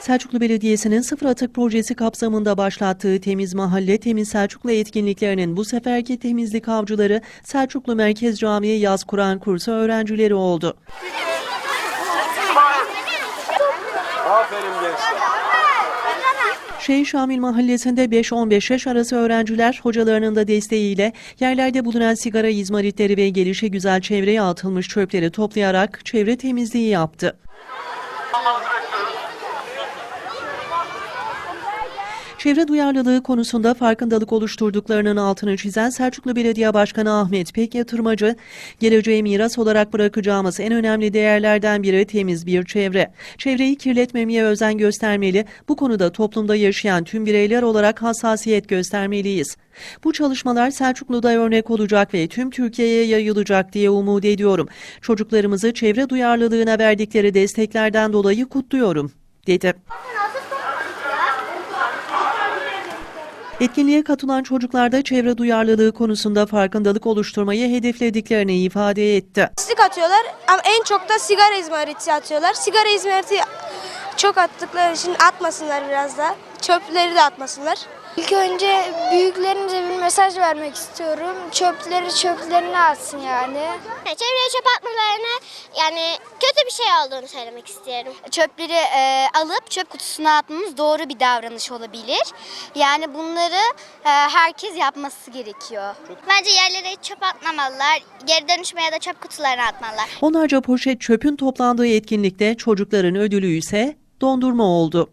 Selçuklu Belediyesi'nin sıfır atık projesi kapsamında başlattığı Temiz Mahalle Temiz Selçuklu etkinliklerinin bu seferki temizlik avcıları Selçuklu Merkez Camii Yaz Kur'an kursu öğrencileri oldu. Aferin gençler. Şeyh Şamil Mahallesi'nde 5-15 yaş arası öğrenciler hocalarının da desteğiyle yerlerde bulunan sigara izmaritleri ve gelişe güzel çevreye atılmış çöpleri toplayarak çevre temizliği yaptı. Çevre duyarlılığı konusunda farkındalık oluşturduklarının altını çizen Selçuklu Belediye Başkanı Ahmet Pek Yatırmacı, geleceğe miras olarak bırakacağımız en önemli değerlerden biri temiz bir çevre. Çevreyi kirletmemeye özen göstermeli, bu konuda toplumda yaşayan tüm bireyler olarak hassasiyet göstermeliyiz. Bu çalışmalar Selçuklu'da örnek olacak ve tüm Türkiye'ye yayılacak diye umut ediyorum. Çocuklarımızı çevre duyarlılığına verdikleri desteklerden dolayı kutluyorum, dedi. Etkinliğe katılan çocuklar da çevre duyarlılığı konusunda farkındalık oluşturmayı hedeflediklerini ifade etti. Pislik atıyorlar ama en çok da sigara izmariti atıyorlar. Sigara izmariti çok attıkları için atmasınlar biraz da. Çöpleri de atmasınlar. İlk önce büyüklerimize bir mesaj vermek istiyorum. Çöpleri çöplerine atsın yani. Çevreye çöp atmalarına yani kötü bir şey olduğunu söylemek istiyorum. çöpleri e, alıp çöp kutusuna atmamız doğru bir davranış olabilir. Yani bunları e, herkes yapması gerekiyor. Bence yerlere çöp atmamalılar. Geri dönüşmeye de çöp kutularına atmalılar. Onlarca poşet çöpün toplandığı etkinlikte çocukların ödülü ise dondurma oldu.